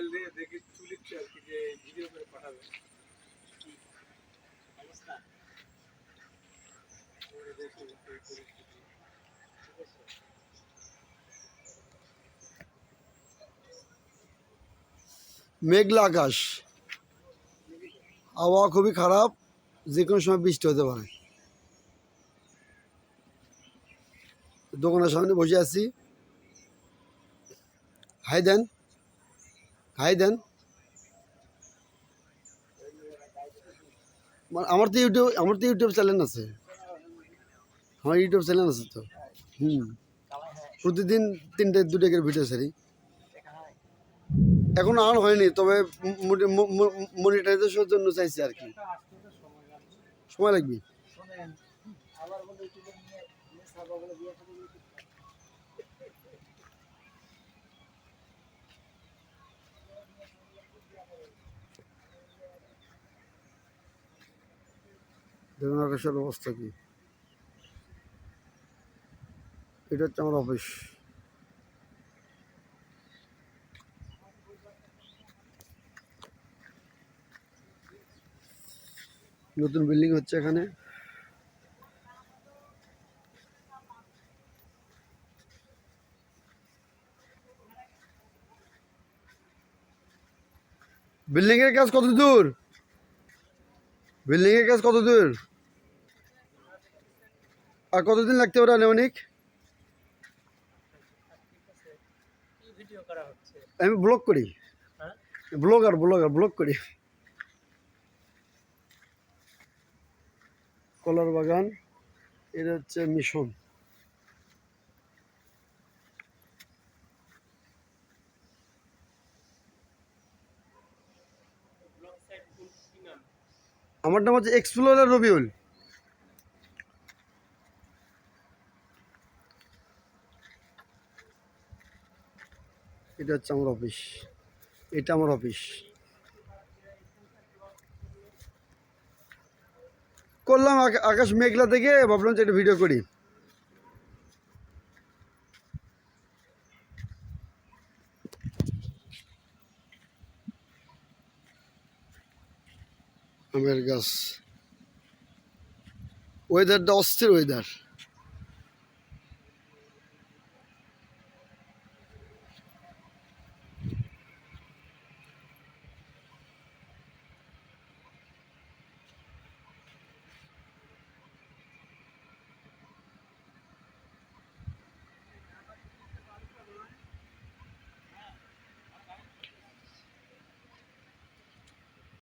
Mobile দিয়ে দেখি তুলিচ্ছে আর কি যে ভিডিও করে পাঠাবে। অবস্থা। মেঘলা আকাশ। আবহাওয়া খুবই খারাপ যে কোনো সময় বৃষ্টি হতে পারে। দোকানের সামনে বসে আছি। হাই দেন হাই দেন আমার তো ইউটিউব আমার তো ইউটিউব চ্যানেল আছে। আমার ইউটিউব চ্যানেল আছে তো। হুম। প্রতিদিন তিনটে দুটো করে ভিডিও ছাড়ি। এখন আর হয়নি, তবে মনিটাইজেশনের জন্য চাইছি আর কি। সময় লাগবে। দেখুন আকাশের অবস্থা কি? এটা হচ্ছে আমার অফিস। নতুন বিল্ডিং হচ্ছে এখানে। বিল্ডিং এর কাজ কত দূর? বিল্ডিং এর কাজ কত দূর? আর কতদিন লাগতে পারে আনুমানিক? কি ভিডিও করা হচ্ছে আমি ব্লগ করি। হ্যাঁ? ব্লগার ব্লগার ব্লগ করি। কলার বাগান এটা হচ্ছে মিশন। আমার নাম হচ্ছে এক্সপ্লোরার রবিউল। এটা হচ্ছে আমার অফিস। এটা আমার অফিস। করলাম আকাশ মেঘলা থেকে ভাবলাম যে একটা ভিডিও করি। আমের গাছ। ওয়েদারটা অস্থির ওয়েদার